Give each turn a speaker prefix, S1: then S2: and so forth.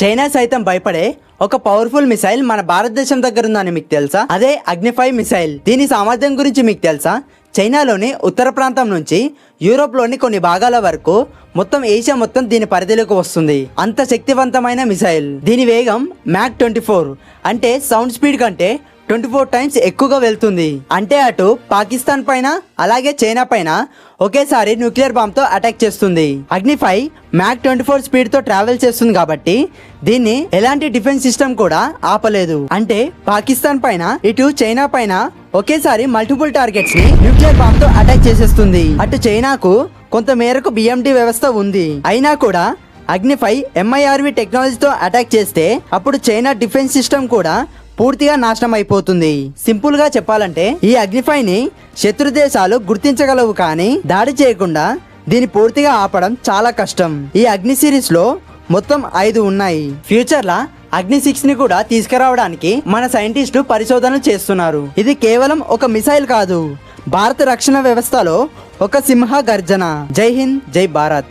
S1: China సైతం భయపడే ఒక పవర్ఫుల్ మిసైల్ మన భారతదేశం దగ్గర ఉందని మీకు తెలుసా? అదే అగ్నిఫై మిసైల్. దీని సామర్థ్యం గురించి మీకు తెలుసా? చైనాలోని ఉత్తర ప్రాంతం నుంచి యూరోప్లోని కొన్ని భాగాల వరకు మొత్తం ఏషియా మొత్తం దీని పరిధిలోకి వస్తుంది. అంత శక్తివంతమైన మిసైల్. దీని వేగం మ్యాక్ ట్వంటీ ఫోర్ అంటే సౌండ్ స్పీడ్ కంటే ట్వంటీ ఫోర్ టైమ్స్ ఎక్కువగా వెళ్తుంది. అంటే అటు పాకిస్తాన్ పైన అలాగే చైనా పైన ఒకేసారి న్యూక్లియర్ బాంబ్తో అటాక్ చేస్తుంది. అగ్నిఫై మ్యాక్ ట్వంటీ ఫోర్ స్పీడ్తో ట్రావెల్ చేస్తుంది కాబట్టి దీన్ని ఎలాంటి డిఫెన్స్ సిస్టమ్ కూడా ఆపలేదు. అంటే పాకిస్తాన్ పైన ఇటు చైనా పైన ఒకేసారి మల్టిపుల్ టార్గెట్స్ని న్యూక్లియర్ బాంబ్తో అటాక్ చేసేస్తుంది. అటు చైనాకు కొంత మేరకు బిఎండి వ్యవస్థ ఉంది. అయినా కూడా అగ్నిఫై ఎంఐఆర్వి టెక్నాలజీతో అటాక్ చేస్తే అప్పుడు చైనా డిఫెన్స్ సిస్టమ్ కూడా పూర్తిగా నాశనం అయిపోతుంది. సింపుల్గా చెప్పాలంటే ఈ అగ్నిఫైని శత్రు దేశాలు గుర్తించగలవు కానీ దాడి చేయకుండా దీన్ని పూర్తిగా ఆపడం చాలా కష్టం. ఈ అగ్ని సిరీస్లో మొత్తం ఐదు ఉన్నాయి. ఫ్యూచర్ లా అగ్ని సిక్స్ని కూడా తీసుకురావడానికి మన సైంటిస్టులు పరిశోధనలు చేస్తున్నారు. ఇది కేవలం ఒక మిసైల్ కాదు. భారత రక్షణ వ్యవస్థలో ఒక సింహ గర్జన. జై హింద్ జై భారత్.